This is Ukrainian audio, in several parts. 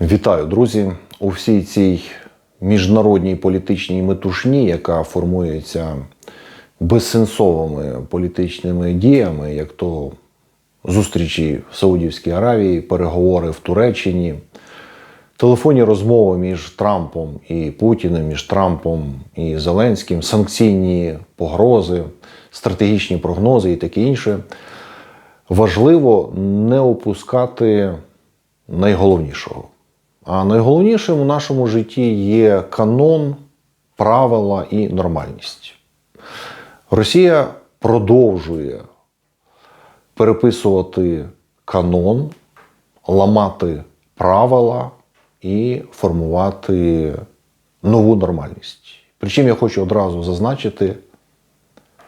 Вітаю, друзі! У всій цій міжнародній політичній метушні, яка формується безсенсовими політичними діями, як то зустрічі в Саудівській Аравії, переговори в Туреччині, телефонні розмови між Трампом і Путіним, між Трампом і Зеленським, санкційні погрози, стратегічні прогнози і таке інше. Важливо не опускати найголовнішого. А найголовнішим у нашому житті є канон, правила і нормальність. Росія продовжує переписувати канон, ламати правила і формувати нову нормальність. Причому я хочу одразу зазначити,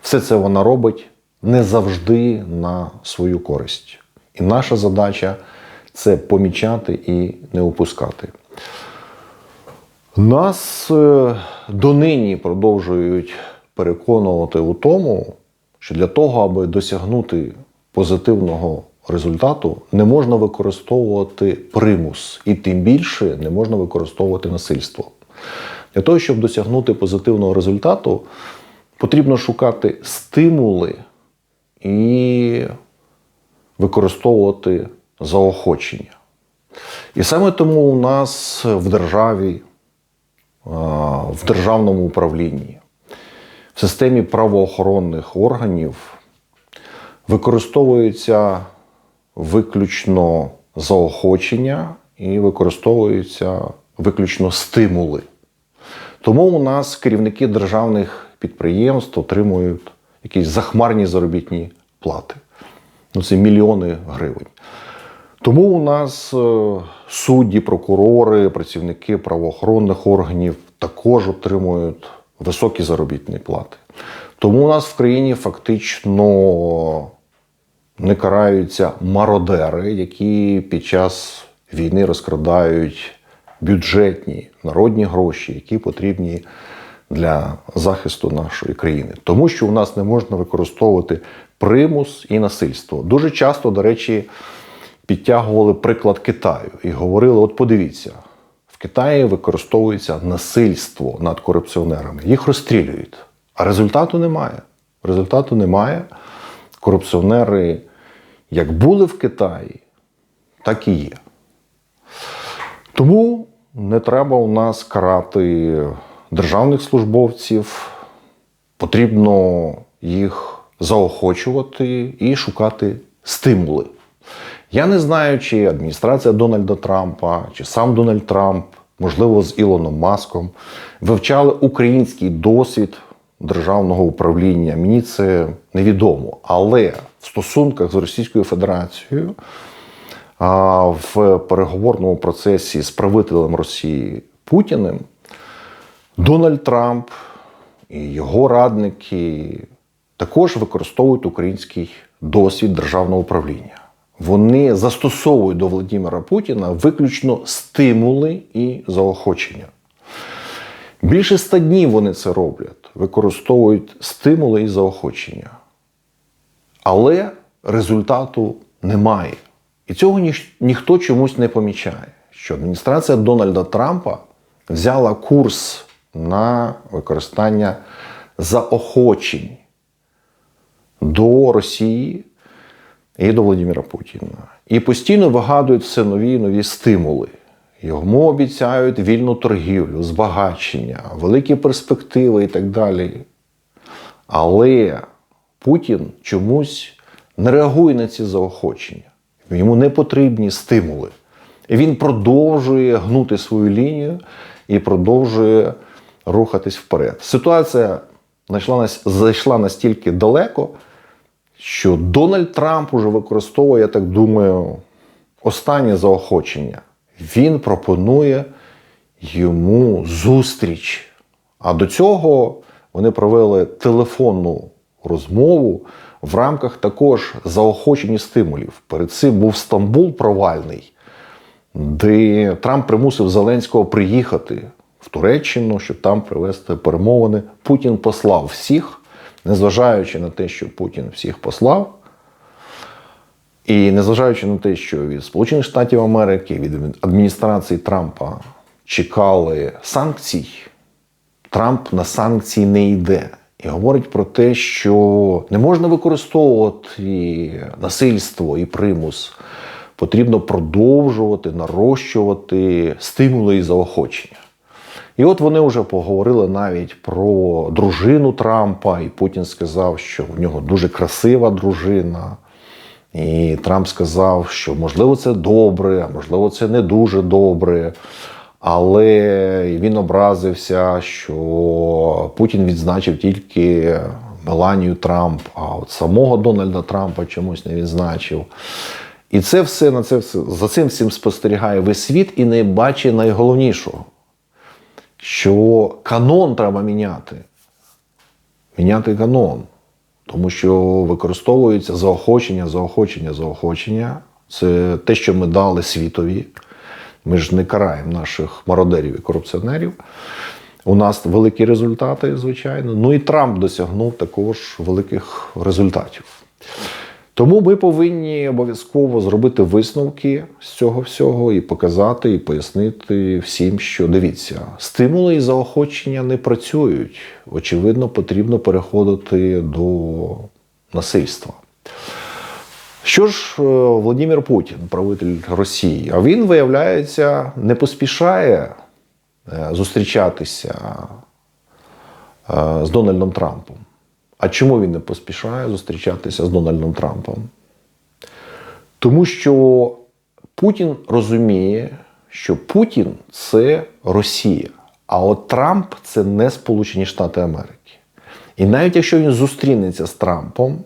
все це вона робить не завжди на свою користь. І наша задача це помічати і не опускати. Нас е, донині продовжують переконувати у тому, що для того, аби досягнути позитивного результату, не можна використовувати примус, і тим більше не можна використовувати насильство. Для того, щоб досягнути позитивного результату, потрібно шукати стимули і використовувати заохочення. І саме тому у нас в державі, в державному управлінні, в системі правоохоронних органів використовується виключно заохочення і використовуються виключно стимули. Тому у нас керівники державних підприємств отримують якісь захмарні заробітні плати. Ну, це мільйони гривень. Тому у нас е, судді, прокурори, працівники правоохоронних органів також отримують високі заробітні плати. Тому у нас в країні фактично не караються мародери, які під час війни розкрадають бюджетні народні гроші, які потрібні для захисту нашої країни. Тому що у нас не можна використовувати примус і насильство. Дуже часто, до речі, підтягували приклад Китаю і говорили: от подивіться, в Китаї використовується насильство над корупціонерами, їх розстрілюють, а результату немає. Результату немає. Корупціонери як були в Китаї, так і є. Тому не треба у нас карати державних службовців, потрібно їх заохочувати і шукати стимули. Я не знаю, чи адміністрація Дональда Трампа, чи сам Дональд Трамп, можливо, з Ілоном Маском, вивчали український досвід державного управління. Мені це невідомо. Але в стосунках з Російською Федерацією в переговорному процесі з правителем Росії Путіним Дональд Трамп і його радники також використовують український досвід державного управління. Вони застосовують до Володимира Путіна виключно стимули і заохочення. Більше ста днів вони це роблять, використовують стимули і заохочення. Але результату немає. І цього ні- ніхто чомусь не помічає, що адміністрація Дональда Трампа взяла курс на використання заохочень до Росії і до Володимира Путіна. І постійно вигадують все нові нові стимули. Йому обіцяють вільну торгівлю, збагачення, великі перспективи і так далі. Але Путін чомусь не реагує на ці заохочення. Йому не потрібні стимули. І він продовжує гнути свою лінію і продовжує рухатись вперед. Ситуація зайшла настільки далеко, що Дональд Трамп уже використовує, я так думаю, останнє заохочення. Він пропонує йому зустріч. А до цього вони провели телефонну розмову в рамках також заохочення стимулів. Перед цим був Стамбул провальний, де Трамп примусив Зеленського приїхати в Туреччину, щоб там привести перемовини. Путін послав всіх, незважаючи на те, що Путін всіх послав. І незважаючи на те, що від Сполучених Штатів Америки, від адміністрації Трампа чекали санкцій, Трамп на санкції не йде. І говорить про те, що не можна використовувати насильство і примус. Потрібно продовжувати, нарощувати стимули і заохочення. І от вони вже поговорили навіть про дружину Трампа, і Путін сказав, що в нього дуже красива дружина. І Трамп сказав, що можливо це добре, а можливо, це не дуже добре. Але він образився, що Путін відзначив тільки Меланію Трамп, а от самого Дональда Трампа чомусь не відзначив. І це все на це все за цим всім спостерігає весь світ і не бачить найголовнішого, що канон треба міняти. Міняти канон. Тому що використовується заохочення, заохочення, заохочення. Це те, що ми дали світові. Ми ж не караємо наших мародерів і корупціонерів. У нас великі результати, звичайно. Ну і Трамп досягнув також великих результатів. Тому ми повинні обов'язково зробити висновки з цього всього і показати, і пояснити всім, що дивіться, стимули і заохочення не працюють. Очевидно, потрібно переходити до насильства. Що ж, е, Владимир Путін, правитель Росії, а він, виявляється, не поспішає е, зустрічатися е, з Дональдом Трампом. А чому він не поспішає зустрічатися з Дональдом Трампом? Тому що Путін розуміє, що Путін це Росія, а от Трамп це не Сполучені Штати Америки. І навіть якщо він зустрінеться з Трампом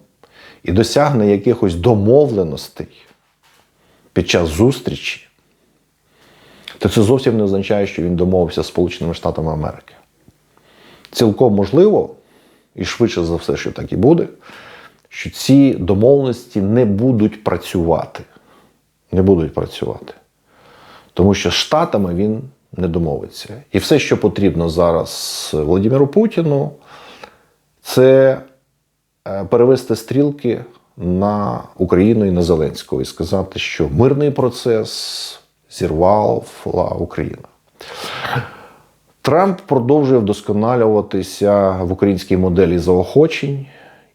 і досягне якихось домовленостей під час зустрічі, то це зовсім не означає, що він домовився з Сполученими Штатами Америки. Цілком можливо, і швидше за все, що так і буде, що ці домовленості не будуть працювати. Не будуть працювати. Тому що з Штатами він не домовиться. І все, що потрібно зараз Володимиру Путіну, це е, перевести стрілки на Україну і на Зеленського і сказати, що мирний процес зірвала Україна. Трамп продовжує вдосконалюватися в українській моделі заохочень,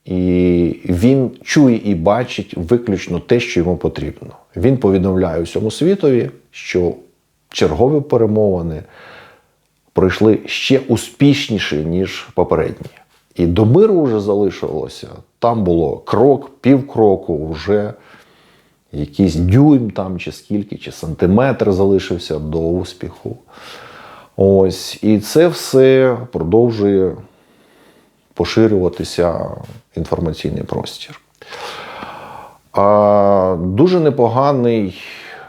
і він чує і бачить виключно те, що йому потрібно. Він повідомляє усьому світові, що чергові перемовини пройшли ще успішніше, ніж попередні. І до миру вже залишилося. Там було крок, півкроку, вже якийсь дюйм там, чи скільки, чи сантиметр залишився до успіху. Ось, і це все продовжує поширюватися інформаційний простір. А, Дуже непоганий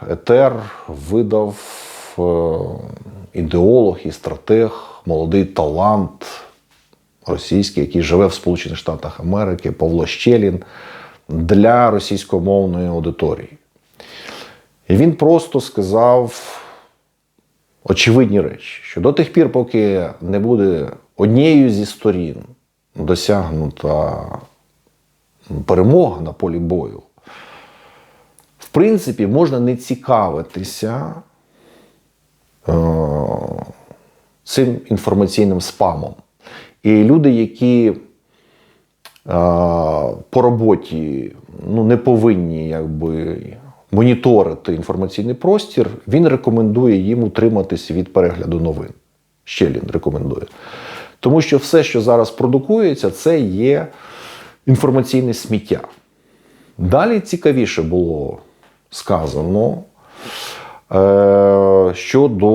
етер видав е, ідеолог і стратег, молодий талант російський, який живе в Сполучених Штатах Америки, Павло Щелін, для російськомовної аудиторії. І він просто сказав очевидні речі, що до тих пір, поки не буде однією зі сторін досягнута перемога на полі бою, в принципі, можна не цікавитися е, цим інформаційним спамом. І люди, які е, по роботі ну, не повинні якби, моніторити інформаційний простір, він рекомендує їм утриматися від перегляду новин. Ще він рекомендує. Тому що все, що зараз продукується, це є інформаційне сміття. Далі цікавіше було сказано е, щодо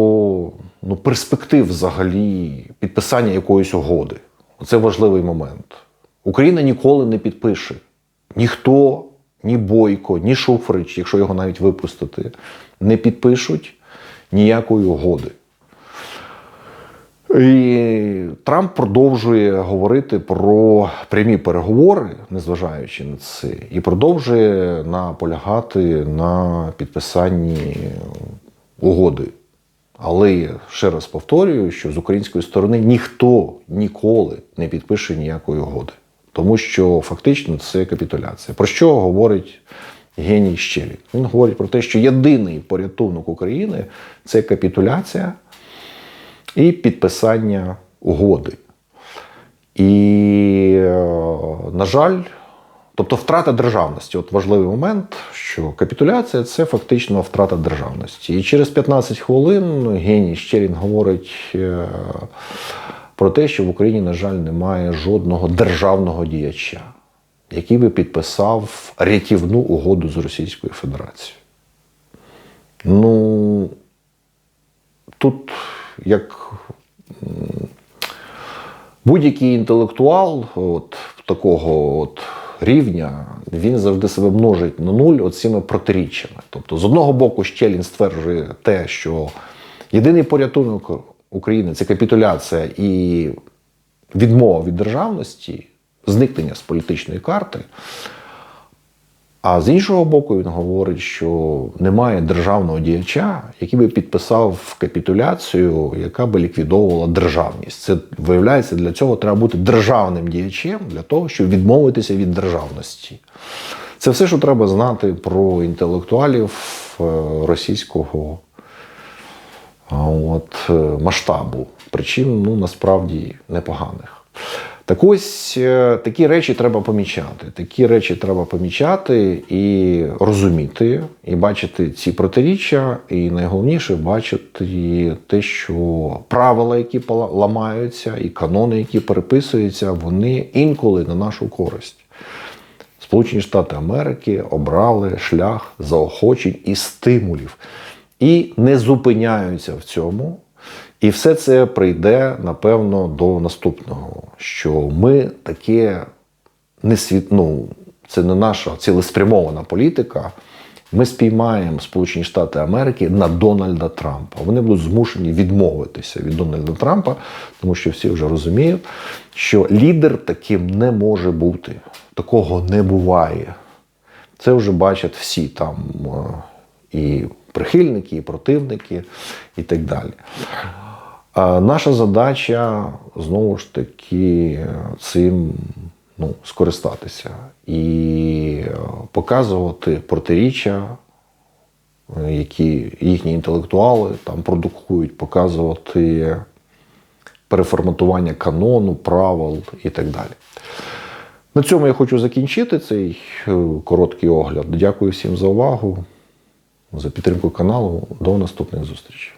ну, перспектив взагалі підписання якоїсь угоди. Це важливий момент. Україна ніколи не підпише. Ніхто ні Бойко, ні Шуфрич, якщо його навіть випустити, не підпишуть ніякої угоди. І Трамп продовжує говорити про прямі переговори, незважаючи на це, і продовжує наполягати на підписанні угоди. Але я ще раз повторюю, що з української сторони ніхто ніколи не підпише ніякої угоди тому що фактично це капітуляція. Про що говорить геній Щелік. Він говорить про те, що єдиний порятунок України це капітуляція і підписання угоди. І, е, на жаль, тобто втрата державності. От важливий момент, що капітуляція це фактично втрата державності. І через 15 хвилин геній Щерін говорить е, про те, що в Україні, на жаль, немає жодного державного діяча, який би підписав рятівну угоду з Російською Федерацією. Ну, тут як будь-який інтелектуал от, такого от рівня, він завжди себе множить на нуль от цими протиріччями. Тобто, з одного боку, Щелін стверджує те, що єдиний порятунок України це капітуляція і відмова від державності, зникнення з політичної карти. А з іншого боку, він говорить, що немає державного діяча, який би підписав капітуляцію, яка би ліквідовувала державність. Це виявляється, для цього треба бути державним діячем для того, щоб відмовитися від державності. Це все, що треба знати про інтелектуалів е, російського от, е, масштабу. Причин ну, насправді непоганих. Так ось е, такі речі треба помічати. Такі речі треба помічати і розуміти, і бачити ці протиріччя, і найголовніше бачити те, що правила, які ламаються, і канони, які переписуються, вони інколи на нашу користь. Сполучені Штати Америки обрали шлях заохочень і стимулів, і не зупиняються в цьому. І все це прийде, напевно, до наступного, що ми таке не світ, ну, це не наша цілеспрямована політика. Ми спіймаємо Сполучені Штати Америки на Дональда Трампа. Вони будуть змушені відмовитися від Дональда Трампа, тому що всі вже розуміють, що лідер таким не може бути. Такого не буває. Це вже бачать всі там е, і прихильники, і противники, і так далі. А наша задача знову ж таки цим ну, скористатися і е, показувати протиріччя, е, які їхні інтелектуали там продукують, показувати переформатування канону, правил і так далі. На цьому я хочу закінчити цей е, короткий огляд. Дякую всім за увагу, за підтримку каналу. До наступних зустрічей.